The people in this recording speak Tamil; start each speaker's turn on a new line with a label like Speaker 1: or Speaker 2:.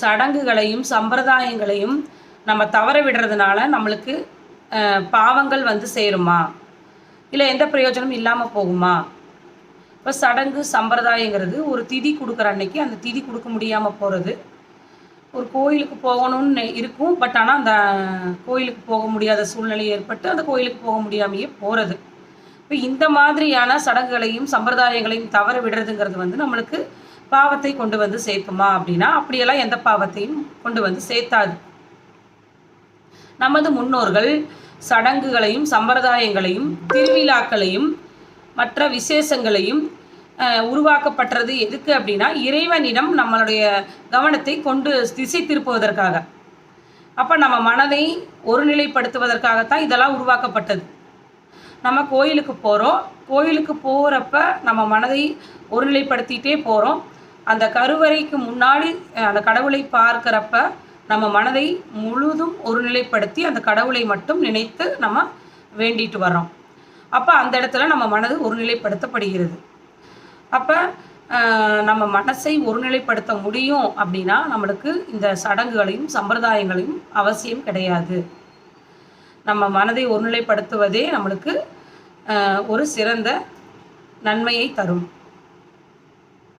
Speaker 1: சடங்குகளையும் சம்பிரதாயங்களையும் நம்ம தவற விடுறதுனால நம்மளுக்கு பாவங்கள் வந்து சேருமா? இல்லை எந்த பிரயோஜனமும் இல்லாமல் போகுமா? இப்போ சடங்கு சம்பிரதாயங்கிறது ஒரு திதி கொடுக்குற அன்னைக்கு அந்த திதி கொடுக்க முடியாமல் போகிறது ஒரு கோயிலுக்கு போகணும்னு இருக்கும். பட் ஆனால் அந்த கோயிலுக்கு போக முடியாத சூழ்நிலை ஏற்பட்டு அந்த கோயிலுக்கு போக முடியாமையே போகிறது இப்போ இந்த மாதிரியான சடங்குகளையும் சம்பிரதாயங்களையும் தவற விடுறதுங்கிறது வந்து நம்மளுக்கு பாவத்தை கொண்டு வந்து சேர்க்குமா அப்படின்னா அப்படியெல்லாம் எந்த பாவத்தையும் கொண்டு வந்து சேர்த்தாது. நமது முன்னோர்கள் சடங்குகளையும் சம்பிரதாயங்களையும் திருவிழாக்களையும் மற்ற விசேஷங்களையும் உருவாக்கப்பட்டது எதுக்கு அப்படின்னா இறைவனிடம் நம்மளுடைய கவனத்தை கொண்டு திசை திருப்புவதற்காக அப்போ நம்ம மனதை ஒருநிலைப்படுத்துவதற்காகத்தான் இதெல்லாம் உருவாக்கப்பட்டது. நம்ம கோயிலுக்கு போகிறோம் கோயிலுக்கு போகிறப்ப நம்ம மனதை ஒருநிலைப்படுத்திகிட்டே போகிறோம் அந்த கருவறைக்கு முன்னாடி அந்த கடவுளை பார்க்குறப்ப நம்ம மனதை முழுதும் ஒருநிலைப்படுத்தி அந்த கடவுளை மட்டும் நினைத்து நம்ம வேண்டிட்டு வர்றோம். அப்போ அந்த இடத்துல நம்ம மனது ஒருநிலைப்படுத்தப்படுகிறது. அப்போ நம்ம மனசை ஒருநிலைப்படுத்த முடியும் அப்படின்னா நம்மளுக்கு இந்த சடங்குகளையும் சம்பிரதாயங்களையும் அவசியம் கிடையாது. நம்ம மனதை ஒருநிலைப்படுத்துவதே நம்மளுக்கு ஒரு சிறந்த நன்மையை தரும்.